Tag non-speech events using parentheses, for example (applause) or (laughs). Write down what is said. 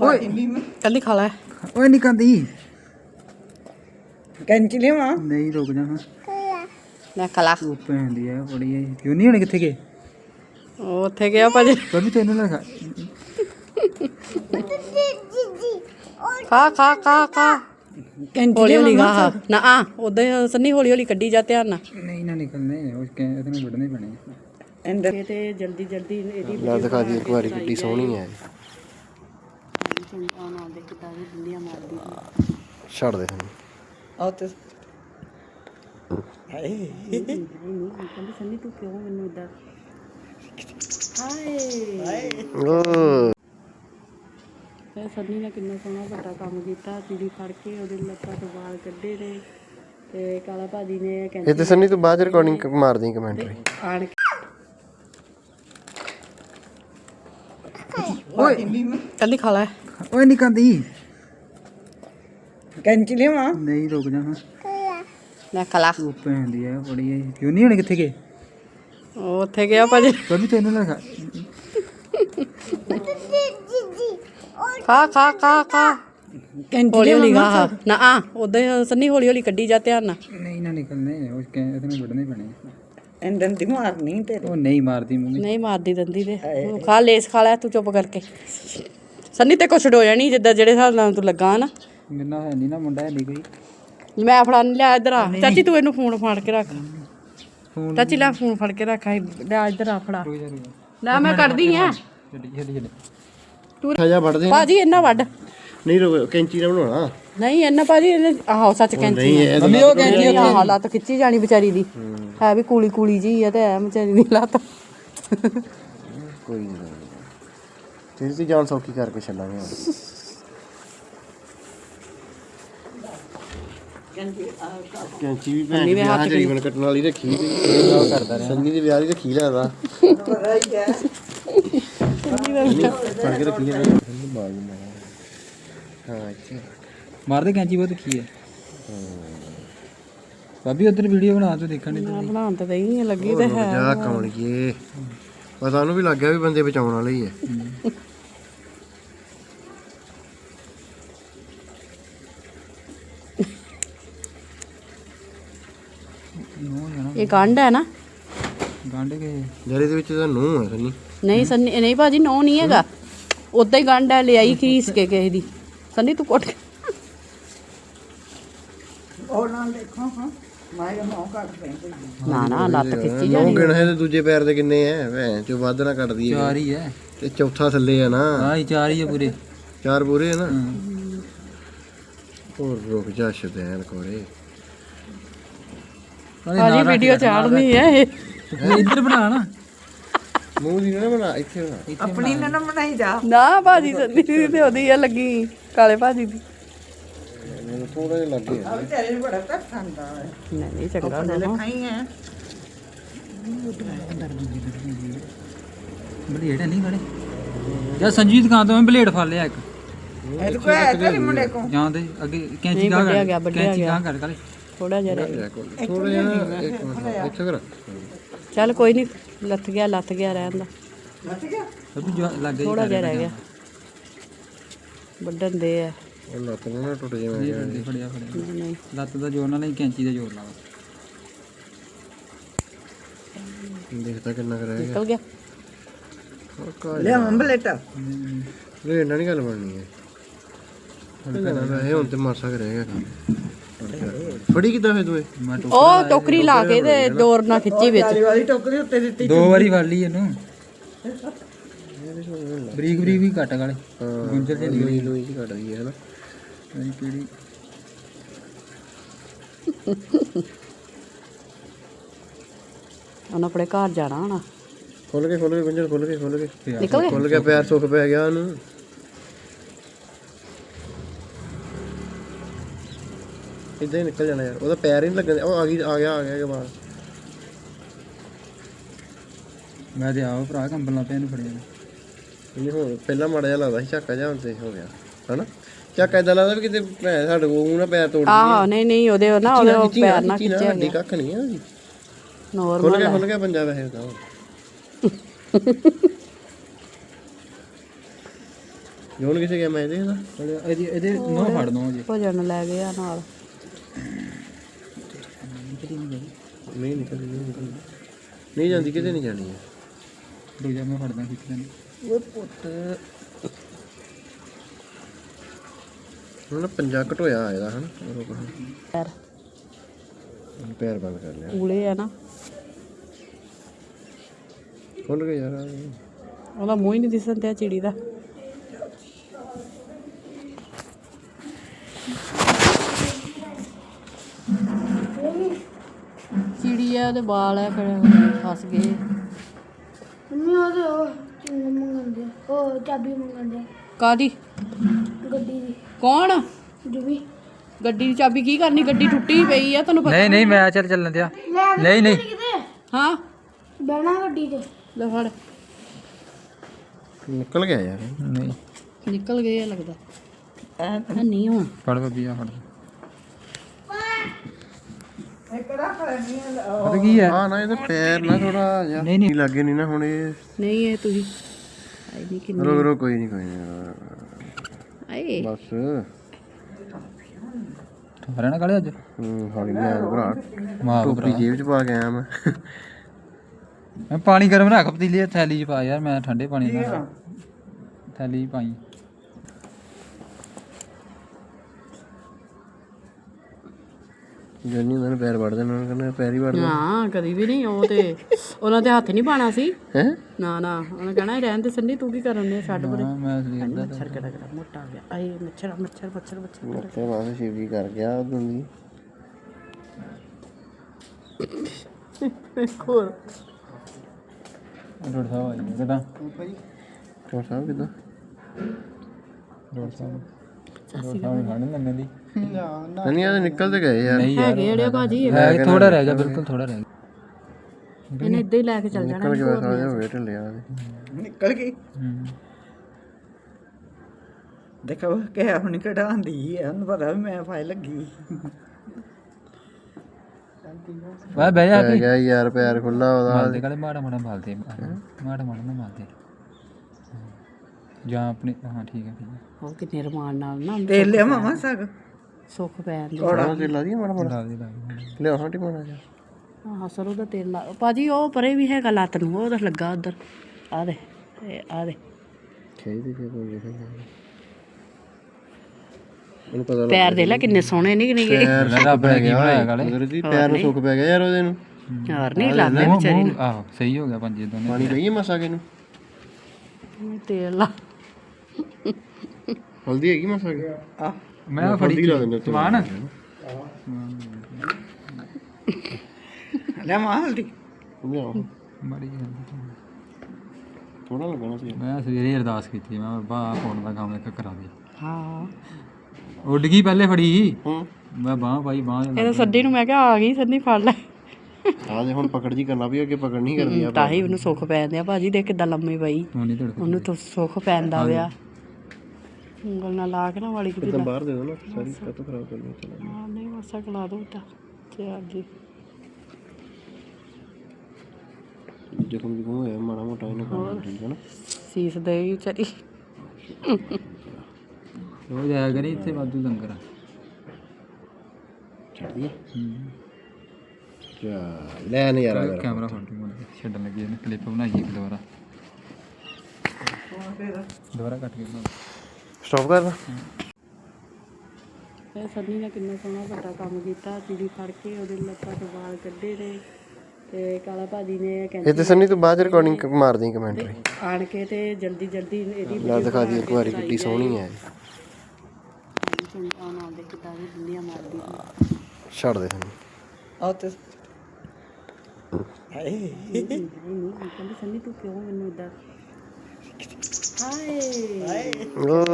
ਓਏ ਕੱਲੀ ਖਾ ਲੈ। ਓਏ ਨਹੀਂ ਕੰਦੀ ਕੈਂਚੀ ਲਿਆਵਾਂ? ਨਹੀਂ ਰੁਕ ਜਾ ਹਾਂ। ਲੈ ਖਾ ਲਾ। ਉਹ ਪੈਂਦੀ ਆ ਬੜੀ ਆ। ਕਿਉਂ ਨਹੀਂ ਹਣ ਕਿੱਥੇ ਗਏ? ਉਹ ਉੱਥੇ ਗਿਆ ਭਾਜੀ। ਕਭੀ ਤੈਨੂੰ ਲਗਾ। ਖਾ ਖਾ ਖਾ ਖਾ। ਕੈਂਚੀ ਹੌਲੀ ਹੌਲੀ ਖਾ ਨਾ ਆ ਉਦਾਂ ਸੰਨੀ ਹੌਲੀ ਹੌਲੀ ਕੱਢੀ ਜਾ ਧਿਆਨ ਨਾਲ। ਨਹੀਂ ਨਾ ਨਿਕਲਨੇ ਉਹ ਕਹਿ ਇਹਦੇ ਨੂੰ ਵੱਢਣੇ ਪੈਣੇ ਅੰਦਰ। ਇਹ ਤੇ ਜਲਦੀ ਜਲਦੀ ਇਹਦੀ ਲੈ ਦਿਖਾ ਦੀ ਇੱਕ ਵਾਰੀ ਕਿੱਡੀ ਸੋਹਣੀ ਹੈ ਆ ਦੇ ਕਿਤਾ ਦੁਨੀਆ ਮਾਰਦੀ ਛੱਡ ਦੇ ਸਾਨੂੰ ਆਉ ਤੇ ਨਹੀਂ ਕਹਿੰਦੀ ਸੰਨੀ ਤੂੰ ਕਿਉਂ ਮੈਨੂੰ ਇਦਾਂ ਹਾਏ। ਓ ਇਹ ਸੰਨੀ ਨੇ ਕਿੰਨਾ ਸੋਹਣਾ ਵੱਡਾ ਕੰਮ ਕੀਤਾ ਚਿੜੀ ਫੜ ਕੇ ਉਹਦੇ ਲੱਤਾਂ ਤੋਂ ਵਾਲ ਕੱਢੇ ਨੇ ਤੇ ਕਾਲਾ ਭਾਜੀ ਨੇ ਇਹ ਕਹਿੰਦੇ ਤੇ ਸੰਨੀ ਤੂੰ ਬਾਅਦ ਰਿਕਾਰਡਿੰਗ ਮਾਰਦੀ ਕਮੈਂਟਰੀ ਆਣ ਕੇ ਓਏ ਕੱਲੀ ਖਾ ਲੈ। ਓਏ ਨਹੀਂ ਕੰਦੀ। ਕੈਂਚੀ ਲਿਆਵਾਂ? ਨਹੀਂ ਰੁਕ ਜਾ ਹਾਂ। ਲੈ ਖਾ ਲਾ ਉਹ ਪੈਂਦੀ ਆ ਬੜੀ ਆ। ਕਿਉਂ ਨਹੀਂ ਹਣ ਕਿੱਥੇ ਗਏ? ਉਹ ਉੱਥੇ ਗਿਆ ਭਾਜੀ। ਕਭੀ ਤੈਨੂੰ ਲਗਾ ਖਾ ਖਾ ਖਾ ਖਾ। ਕੈਂਚੀ ਹੌਲੀ ਖਾ ਨਾ ਆ ਉਦਾਂ ਸੰਨੀ ਹੌਲੀ ਹੌਲੀ ਕੱਢੀ ਜਾ ਧਿਆਨ ਨਾਲ। ਨਹੀਂ ਨਾ ਨਿਕਲਨੇ ਉਹ ਕਹਿ ਇਹਦੇ ਨੂੰ ਵੱਢਣੇ ਪੈਣੇ। ਅੰਦਰ ਦੀ ਮਾਰਨੀ ਤੇਰੇ। ਉਹ ਨਹੀਂ ਮਾਰਦੀ ਮੰਮੀ। ਨਹੀਂ ਮਾਰਦੀ ਦੰਦੀ ਤੇ। ਤੂੰ ਖਾ ਲੇਸ ਖਾ ਲੈ ਤੂੰ ਚੁੱਪ ਕਰਕੇ। ਸੰਨੀ ਤੇ ਕੁਛ ਡੋ ਜਾਣੀ ਜਿੱਦਾਂ ਜਿਹੜੇ ਹਿਸਾਬ ਨਾਲ ਤੂੰ ਲੱਗਾ ਨਾ। ਮੇਰੇ ਹੈ ਨਹੀਂ ਨਾ ਮੁੰਡਾ ਹੈ ਨਹੀਂ ਕੋਈ। ਮੈਂ ਫੜਾ ਨਹੀਂ ਲਿਆ ਇੱਧਰ ਆ। ਚਾਚੀ ਤੂੰ ਇਹਨੂੰ ਫੋਨ ਫੜ ਕੇ ਰੱਖ। ਫੋਨ ਚਾਚੀ ਲੈ ਫੋਨ ਫੜ ਕੇ ਰੱਖ। ਲੈ ਇੱਧਰ ਆ ਫੜਾ। ਰੁਕ ਜਾ ਰੁਕ ਜਾ। ਲੈ ਮੈਂ ਕਰਦੀ ਆ। ਛੱਡੀ ਛੱਡੀ ਵੱਢਦੇ ਭਾਜੀ ਇਹਨਾਂ ਵੱਡ ਨਹੀਂ ਰੁਕ ਕੈਂਚੀ ਨਾਲ ਬਣਾਉਣਾ। ਨਹੀਂ ਇਹਨਾਂ ਭਾਜੀ ਇਹਨੇ ਆਹੋ ਸੱਚ ਕੈਂਚੀ ਨਹੀਂ ਇਹ ਮੰਮੀ ਉਹ ਕਹਿੰਦੀ ਨਹੀਂ ਆਹ ਲੱਤ ਖਿੱਚੀ ਜਾਣੀ ਵਿਚਾਰੀ ਦੀ। ਹੈ। ਵੀ ਕੂਲੀ ਕੂਲੀ ਜੀ ਆ ਤੇ ਹੈ ਵਿਚਾਰੀ ਦੀ ਲੱਤ। ਕੋਈ ਨਹੀਂ ਤੇਰੀ ਤੇ ਜਾਨ ਸੌਖੀ ਕਰਕੇ ਚੱਲਾਂਗੇ ਹੁਣ। ਕੈਂਚੀ ਵੀ ਭੈਣ ਦੀ ਵਿਆਹ ਚ ਰੀਬਨ ਕੱਟਣ ਵਾਲੀ ਰੱਖੀ ਤੇ ਕਰਦਾ ਰਿਹਾ। ਸੰਨੀ ਦੀ ਵਿਆਹ ਦੀ ਰੱਖੀ ਲੈਦਾ ਫੜ ਕੇ ਰੱਖੀ ਲੈਦਾ ਬਾਜ ਮਾਰ ਹਾਂ ਇੱਥੇ ਮਾਰਦੇ ਕੈਂਚੀ ਬਹੁਤ ਕੀ ਹੈ। ਭਾਬੀ ਉਧਰ ਵੀਡੀਓ ਬਣਾ ਤੂੰ ਦੇਖਣ ਨਹੀਂ ਮੈਂ ਬਣਾਉਣ ਤੇ ਨਹੀਂ ਲੱਗੀ ਤੇ ਹੈ। ਜਾ ਕਮਲੀਏ ਪਤਾ ਉਹਨੂੰ ਵੀ ਲੱਗ ਗਿਆ ਵੀ ਬੰਦੇ ਬਚਾਉਣ ਵਾਲੇ ਹੀ। ਹੈ ਨੋ ਜਾਣਾ ਇਹ ਗੰਢ ਹੈ ਨਾ। ਗਾਂਡੇ ਕੇ। ਯਾਰ ਇਹਦੇ ਵਿੱਚ ਤਾਂ ਨੂੰਹ ਹੈ ਸੰਨੀ ਨਹੀਂ ਸੰਨੀ ਨਹੀਂ ਭਾਜੀ ਨੋ ਨਹੀਂ ਹੈਗਾ। ਉਦਾਂ ਹੀ ਗੰਢ ਹੈ ਲਿਆਈ ਖਰੀਸ ਕੇ ਕਿਸੇ ਦੀ। ਸੰਨੀ ਤੂੰ ਕੁੱਟ ਉਹ ਨਾਲ ਦੇਖੋ ਹਾਂ। ਮਾਇਆ ਮੋਹ ਕੱਟ ਦੇ ਨਾ। ਨਾ ਲੱਤ ਖਿੱਚੀ ਨੂੰਹ ਗਿਣੇ ਤੇ ਦੂਜੇ ਪੈਰ ਦੇ ਕਿੰਨੇ ਐ? ਭੈਣ ਚੋਂ ਵੱਧ ਨਾ ਕੱਟਦੀ ਹੈ ਚਾਰ ਹੀ ਹੈ ਤੇ ਚੌਥਾ ਥੱਲੇ ਆ ਨਾ। ਹਾਂ ਹੀ ਚਾਰ ਹੀ ਹੈ ਪੂਰੇ। ਚਾਰ ਪੂਰੇ ਆ ਨਾ। ਹਾਂ। ਹੋਰ ਰੁਕ ਜਾ ਸ਼ਦੈਨ ਕੋਰੇ ਭਾਜੀ ਵੀਡੀਓ ਚਾੜਨੀ ਹੈ ਇਹ। ਇੱਧਰ ਬਣਾ ਨਾ। ਮੂੰਹ ਦੀ ਨਾ ਬਣਾ ਇੱਥੇ ਬਣਾ। ਆਪਣੀ ਨਾ ਨਾ ਬਣਾਈ ਜਾ। ਨਾ ਭਾਜੀ ਸੰਨੀ ਦੀ ਤੇ ਉਹਦੀ ਆ ਲੱਗੀ ਕਾਲੇ ਭਾਜੀ ਦੀ। ਮੈਨੂੰ ਥੋੜਾ ਜਿਹਾ ਲੱਗੇ ਆ ਤੇਰੇ ਨੂੰ ਬੜਾ ਪਸੰਦ ਆ ਨਹੀਂ ਨਹੀਂ ਚੰਗਾ ਨਾ ਲਿਖਾਈ ਹੈ। ਬਲੇਡ ਨਹੀਂ ਗੜੇ ਜਾਂ ਸੰਜੀਤ ਦੁਕਾਨ ਤੋਂ ਮੈਂ ਬਲੇਡ ਫੜ ਲਿਆ ਇੱਕ। ਇਹ ਕੋਈ ਹੈ ਤੇਰੇ ਮੁੰਡੇ ਕੋ ਜਾਂ ਦੇ ਅੱਗੇ ਕੈਂਚੀ ਵੱਢਿਆ ਕਰ ਗਿਆ, ਕੈਂਚੀ ਗਿਆ। ਗਾਹ ਕਰ ਕਾਲੇ। ਥੋੜਾ ਜਿਹਾ ਰਹਿ ਗਿਆ। ਥੋੜਾ ਜਿਹਾ ਇੱਕ ਮਿੰਟ ਇੱਥੇ ਕਰ ਚੱਲ ਕੋਈ ਨਹੀਂ ਲੱਥ ਗਿਆ ਲੱਥ ਗਿਆ ਰਹਿਣ ਦਾ। ਲੱਗ ਗਿਆ? ਸਭ ਜੋ ਲੱਗੇ ਥੋੜਾ ਜਿਹਾ ਰਹਿ ਗਿਆ। ਵੱਢਣ ਦੇ ਆ। ਉਹ ਲੱਤ ਨੂੰ ਨਾ ਟੁੱਟ ਜਾਵੇ ਫੜਿਆ ਫੜਿਆ। ਨਹੀਂ ਲੱਤ ਦਾ ਜ਼ੋਰ ਨਾਲ ਹੀ ਕੈਂਚੀ ਦਾ ਜ਼ੋਰ ਲਾ ਦੇਖਦਾ ਕਿੰਨਾ ਕਰ ਰਿਹਾ ਨਿਕਲ ਗਿਆ। ਲਿਆ ਮੰਬਲੇਟ ਇਹ ਇਹਨਾਂ ਨਹੀਂ ਗੱਲ ਬਣਨੀ ਹੈ। ਹਲਕਾ ਇਹ ਹੁਣ ਤੇ ਮਾਸਾ ਕਰ ਰਹੇਗਾ ਕੰਮ ਫੜੀ ਕਿੱਦਾਂ ਫੇ ਤੂੰ ਇਹ? ਉਹ ਟੋਕਰੀ ਲਾ ਕੇ ਤੇ ਡੋਰ ਨਾਲ ਖਿੱਚੀ ਵਿੱਚ। ਵਾਲੀ ਵਾਲੀ ਟੋਕਰੀ ਉੱਤੇ ਦਿੱਤੀ ਦੋ ਵਾਰੀ ਫੜ ਲਈ ਇਹਨੂੰ। ਬਰੀਕ ਬਰੀਕ ਵੀ ਕੱਟ ਗਾਲੇ ਗੁੰਝਲ ਜਿਹੀ ਲੋਈ ਲੋਈ ਜੀ ਕੱਢ ਗਈ ਹੈ ਨਾ। ਇਹ ਕਿਹੜੀ? ਉਹਨੇ ਆਪਣੇ ਘਰ ਜਾਣਾ ਹੋਣਾ। ਖੁੱਲ ਕੇ ਖੁੱਲ ਕੇ ਗੁੰਝਲ ਖੁੱਲ ਕੇ ਖੁੱਲ ਕੇ ਪਿਆ ਨਿਕਲ ਗਿਆ ਖੁੱਲ ਗਿਆ ਪੈਰ ਸੁੱਕ ਪੈ ਗਿਆ ਉਹਨੂੰ। ਇਦਾਂ ਹੀ ਨਿਕਲ ਜਾਣਾ ਯਾਰ। ਉਹਦਾ ਪੈਰ ਹੀ ਨਹੀਂ ਲੱਗਣ ਉਹ ਆ ਗਈ ਆ ਗਿਆ ਆ ਗਿਆ ਬਾਹਰ। ਮੈਂ ਤੇ ਆਓ ਭਰਾ ਕੰਬਲ ਪਿਆ ਇਹਨੂੰ ਫੜਿਆ। ਇਹ ਹੁਣ ਪਹਿਲਾਂ ਮਾੜਾ ਜਿਹਾ ਲੱਗਦਾ ਸੀ ਝਾਕਾ ਜਿਹਾ ਹੁਣ ਤੇ ਹੋ ਗਿਆ। ਹਨਾ? ਝਾਕਾ ਇਦਾਂ ਲੱਗਦਾ ਵੀ ਕਿਤੇ ਭੈਣ ਸਾਡੇ ਕੋਲ ਨਾ ਪੈਰ ਤੋੜ ਆਹੋ ਨਹੀਂ ਨਹੀਂ ਉਹਦੇ ਨਾ ਉਹਦੇ ਉਹ ਪੈਰ ਨਾਲ ਖਿੱਚਿਆ ਖਿੱਚਿਆ ਨਹੀਂ ਕੱਖ ਨਹੀਂ ਆ ਖੁੱਲ ਨੋਰਮਲ ਗਿਆ ਖੁੱਲ ਗਿਆ ਪੰਜਾ ਵੈਸੇ ਤਾਂ (laughs) ਜੋਨ ਕਿਸੇ ਗਿਆ? ਮੈਂ ਇਹਦੇ ਦਾ ਇਹਦੀ ਇਹਦੇ ਨੋ ਫੜ ਦੋ ਜੀ ਭਜਨ ਲੈ ਗਏ ਆ ਨਾਲ ਨਹੀਂ ਜਾਂਦੀ ਕਿਤੇ ਨਹੀਂ ਜਾਣੀ ਹੈ ਦੂਜਾ ਮੈਂ ਫੜਦਾ ਖਿੱਚ ਲੈਣਾ ਓਏ ਪੁੱਤ। ਹੁਣ ਨਾ ਪੰਜਾ ਘਟੋਇਆ ਇਹਦਾ ਹਨ? ਰੁਕ ਪੈਰ। ਪੈਰ ਬੰਦ ਕਰ ਲਿਆ। ਊਲੇ ਆ ਨਾ। ਖੁੱਲ ਗਿਆ ਯਾਰ। ਉਹਦਾ ਮੂੰਹ ਹੀ ਨਹੀਂ ਦਿਸਣ ਤੇ ਚਿੜੀ ਦਾ। ਚਿੜੀ ਆ ਉਹਦੇ ਵਾਲ ਆ ਫਿਰ ਫਸ ਗਏ। ਮੰਮੀ ਉਹਦੇ ਉਹ ਚੁੰਗਮ ਮੰਗਦੇ ਉਹ ਚਾਬੀ ਮੰਗਦੇ ਕਾਦੀ ਗੱਡੀ ਦੀ। ਕੌਣ? ਜੁਬੀ। ਗੱਡੀ ਦੀ ਚਾਬੀ ਕੀ ਕਰਨੀ? ਗੱਡੀ ਟੁੱਟੀ ਪਈ ਆ ਤੁਹਾਨੂੰ ਪਤਾ ਨਹੀਂ ਨਹੀਂ ਮੈਂ ਚੱਲ ਚੱਲਣ ਦਿਆ। ਨਹੀਂ ਨਹੀਂ। ਕਿਤੇ ਹਾਂ। ਬਹਿਣਾ ਗੱਡੀ ਤੇ। ਲੈ ਫੜ। ਨਿਕਲ ਗਿਆ ਯਾਰ। ਨਹੀਂ। ਨਿਕਲ ਗਏ ਆ ਲੱਗਦਾ। ਐ ਨਹੀਂ ਹੁਣ। ਫੜ ਬੱਬੀ ਆ ਫੜ ਇੱਕ ਰੱਖ ਲੈਣੀ ਆ ਪਤਾ ਕੀ ਹੈ? ਹਾਂ ਨਾ ਇਹਦਾ ਪੈਰ ਨਾ ਥੋੜਾ ਜਿਹਾ। ਨਹੀਂ, ਨਹੀਂ। ਲੱਗੇ ਨਹੀਂ ਨਾ ਹੁਣ ਇਹ। ਨਹੀਂ ਇਹ ਤੁਸੀਂ ਆਈ ਨਹੀਂ ਕਿੰਨੀ। ਰੋ ਰੋ ਕੋਈ ਨਹੀਂ ਕੋਈ ਨਹੀਂ ਆਏ। ਬਸ। ਨਾ ਕਾਲੇ ਅੱਜ? ਹੂੰ ਹੌਲੀ ਲੈ ਭਰਾ। ਮਾਰ ਟੋਪੀ ਜੇਬ ਚ ਪਾ ਕੇ ਆਇਆ ਮੈਂ। ਮੈਂ ਪਾਣੀ ਗਰਮ ਰੱਖ ਪਤੀਲੀ ਥੈਲੀ ਚ ਪਾ ਯਾਰ ਮੈਂ ਠੰਡੇ ਪਾਣੀ ਨਾਲ। ਥੈਲੀ ਚ ਪਾਈ। ਜੰਨੀ ਉਹਨਾਂ ਨੇ ਪੈਰ ਵੜ ਦੇਣਾ ਉਹਨਾਂ ਕਹਿੰਦਾ ਪੈਰ ਹੀ ਵੜ ਦੇ। ਨਾ ਕਦੀ ਵੀ ਨਹੀਂ ਉਹ ਤੇ ਉਹਨਾਂ ਤੇ ਹੱਥ ਨਹੀਂ ਪਾਣਾ ਸੀ। ਹੈ? ਨਾ ਨਾ ਉਹਨੇ ਕਹਿਣਾ ਰਹਿਣ ਦੇ ਸੰਨੀ ਤੂੰ ਕੀ ਕਰਨ ਦੇ ਛੱਡ ਪਰੇ? ਹਾਂ ਮੈਂ ਸਵੇਰ ਦਾ ਮੱਛਰ ਕਿਹੜਾ ਕਿਹੜਾ ਮੋਟਾ ਹੋ ਗਿਆ। ਆਏ ਮੱਛਰ ਮੱਛਰ ਮੱਛਰ ਮੱਛਰ ਤੇ ਵਾਸਤੇ ਸ਼ਿਵ ਜੀ ਕਰ ਗਿਆ ਉਦੋਂ ਦੀ। ਹੋਰ। ਰੋਡ ਸਾਹਿਬ ਆਈ ਕਿਦਾਂ? ਚੋਰ ਸਾਹਿਬ ਕਿਦਾਂ? ਰੋਡ ਸਾਹਿਬ। ਰੋਡ ਸਾਹਿਬ ਖਾਣ ਲੰਨੇ ਦੀ। ਨਹੀਂ ਆ ਨਿਕਲ ਤੇ ਗਏ ਯਾਰ। ਨਹੀਂ ਯਾਰ ਹੈਗੇ ਜਿਹੜੇ ਭਾਜੀ। ਹੈ ਥੋੜਾ ਰਹਿ ਗਿਆ ਬਿਲਕੁਲ ਥੋੜਾ ਰਹਿ ਗਿਆ। ਇਹਨੇ ਇਦਾਂ ਹੀ ਲੈ ਕੇ ਚੱਲ ਜਾਣਾ ਨਿਕਲ ਗਿਆ ਸਾਰੇ ਹੋ ਗਏ ਢਿੱਲੇ ਆ ਦੇ ਨਿਕਲ ਗਈ। ਹੂੰ। ਦੇਖੋ ਕਿ ਹੁਣ ਕਢਾਉਂਦੀ ਹੈ ਉਹਨੂੰ ਪਤਾ ਵੀ ਮੈਂ ਫਾਇਲ ਲੱਗੀ। ਵਾ ਬਹਿ ਜਾ ਪੈ ਗਿਆ ਯਾਰ ਪੈਰ ਖੁੱਲਾ ਉਹਦਾ। ਕਾਲੇ ਮਾੜਾ ਮਾੜਾ ਮਾਲਦੇ ਮਾੜਾ ਮਾੜਾ ਨਾ ਮਾਲਦੇ ਜਾਂ ਆਪਣੇ ਹਾਂ ਠੀਕ ਹੈ ਠੀਕ ਹੈ। ਉਹ ਕਿੰਨੇ ਰਮਾਨ ਨਾਲ ਨਾ ਦੇ ਲਿਆ ਮਾਮਾ ਸਗ? ਸੁੱਖ ਪੈਣ ਦੇ। ਥੋੜਾ ਤੇ ਲਾ ਦੀ ਮਾੜਾ ਮਾੜਾ ਲਾ ਦੇ ਲਾ ਦੇ ਲਿਆ ਹਟੀ ਮਾੜਾ ਜਾ ਹਾਂ ਸਰੋਂ ਦਾ ਤੇਲ ਲਾ ਭਾਜੀ ਉਹ ਪਰੇ ਵੀ ਹੈਗਾ ਲੱਤ ਨੂੰ ਉਹ ਤਾਂ ਲੱਗਾ ਉਧਰ। ਆ ਦੇ ਇਹ ਆ ਦੇ। ਖੇਈ ਦੇ ਕੋਈ ਦੇਖਿਆ ਉਹਨੂੰ ਪਤਾ ਲੱਗ ਪੈਰ ਦੇ ਲੈ ਕਿੰਨੇ ਸੋਹਣੇ ਨਹੀਂ ਨਹੀਂ ਗਏ ਪੈਰ ਰੱਬ ਨੇ ਪੈ ਗਿਆ ਬਣਾਇਆ ਕਾਲੇ ਉਧਰ ਦੀ ਪੈਰ ਨੂੰ ਸੁੱਕ ਪੈ ਗਿਆ ਯਾਰ ਉਹਦੇ ਨੂੰ। ਯਾਰ ਨਹੀਂ ਲਾਦੇ ਵਿਚਾਰੀ ਮੂੰਹ- ਆਹੋ ਸਹੀ ਹੋ ਗਿਆ ਪੰਜੇ ਦੋਨੇ ਪਾਣੀ ਪਈਏ ਮਸਾ ਕੇ ਨੂੰ? ਨੂੰ ਤੇਲ ਲਾ ਹਲਦੀ ਹੈਗੀ ਮਸਾ ਕੇ ਆ। ਮੈਂ ਫੜੀ ਲਾ ਦਿੰਦੇ ਉੱਤੇ। ਸਮਾਨ। ਲੈ ਮਾਂ ਹਲਦੀ। ਲਿਆਓ ਮਾੜੀ ਥੋੜਾ ਲੱਗਣਾ ਸੀ। ਮੈਂ ਸਵੇਰੇ ਅਰਦਾਸ ਕੀਤੀ ਮੈਂ ਬਾ ਫੋਨ ਦਾ ਕੰਮ ਇੱਕ ਕਰਾ ਦੇ। ਹਾਂ। ਉੱਡ ਗਈ ਪਹਿਲੇ ਫੜੀ। ਹੂੰ। ਮੈਂ ਬਾਹ ਪਾਈ ਬਾਹ ਇਹ ਤਾਂ ਸੱਦੀ ਨੂੰ ਮੈਂ ਕਿਹਾ ਆ ਗਈ ਸੰਨੀ ਫੜ ਲੈ। ਆ ਜੇ ਹੁਣ ਪਕੜ ਜੀ ਕਰਨਾ ਵੀ ਅੱਗੇ ਪਕੜ ਨਹੀਂ ਕਰਦੀ ਆ ਤਾਂ ਹੀ ਉਹਨੂੰ ਸੁੱਖ ਪੈਂਦੇ ਆ। ਭਾਜੀ ਦੇਖ ਕਿਦਾਂ ਲੰਮੀ ਪਈ। ਹੁਣ ਨਹੀਂ ਤੜਕ ਉਹਨੂੰ ਤਾਂ ਸੁੱਖ ਪੈਂਦਾ ਵਿਆ ਉਂਗਲ ਨਾਲ ਲਾ ਕੇ ਨਾ ਵਾਲੀ ਕਿਤੇ ਤਾਂ ਬਾਹਰ ਦੇ ਦੋ ਨਾ ਸਾਰੀ ਕੱਟ ਖਰਾਬ ਕਰ ਲਈ ਚਲਾ। ਹਾਂ ਨਹੀਂ ਮਸਾ ਕਲਾ ਦੋ ਤਾਂ ਤੇ ਅੱਜ ਜ਼ਖਮ ਜ਼ਖਮ ਹੋਇਆ ਮਾੜਾ ਮੋਟਾ ਇਹਨੂੰ ਕਰਨਾ ਠੀਕ ਹੈ ਨਾ ਸੀਸ ਦੇ ਵਿਚਾਰੀ। ਉਹ ਜਾਇਆ ਕਰੀ ਇੱਥੇ ਵਾਧੂ ਲੰਗਰ। ਆ ਛੱਡ ਦਈਏ ਚਾ ਲੈ ਨਜ਼ਾਰਾ ਮੇਰਾ ਕੈਮਰਾ ਕੇ ਮੁੜ ਕੇ ਛੱਡਣ ਲੱਗੀ ਇਹਨੇ ਕਲਿੱਪ ਬਣਾਈ ਇੱਕ ਦੁਬਾਰਾ। ਦੁਬਾਰਾ ਕੱਟ ਕੇ ਬਣਾ। ਸਟਾਪ ਕਰ ਇਹ ਸੰਨੀ ਨੇ ਕਿੰਨਾ ਸੋਹਣਾ ਵੱਡਾ ਕੰਮ ਕੀਤਾ ਚਿੜੀ ਫੜ ਕੇ ਉਹਦੇ ਲੱਤਾਂ ਤੋਂ ਵਾਲ ਕੱਢੇ ਨੇ ਤੇ ਕਾਲਾ ਭਾਜੀ ਨੇ ਕਹਿੰਦੇ ਇਹ ਤੇ ਸੰਨੀ ਤੂੰ ਬਾਅਦ ਰਿਕਾਰਡਿੰਗ ਮਾਰਦੀ ਕਮੈਂਟਰੀ ਆਣ ਕੇ ਤੇ ਜਲਦੀ ਜਲਦੀ ਇਹਦੀ ਲਾ ਦਿਖਾ ਦੀ ਇੱਕ ਵਾਰੀ ਕਿੱਡੀ ਸੋਹਣੀ ਹੈ। ਚੁੰਟਾ ਨਾਲ ਦੇ ਕਿਦਾਂ ਦੀ ਦੁਨੀਆ ਮਾਰਦੀ ਸੀ। ਛੱਡ ਦੇ ਸੰਨੀ। ਆ ਤੇ ਹਾਏ ਨਹੀਂ ਨਹੀਂ ਕਹਿੰਦੀ ਸੰਨੀ ਤੂੰ ਕਿਉਂ ਮੈਨੂੰ ਇਦਾਂ ਹਾਏ ਓ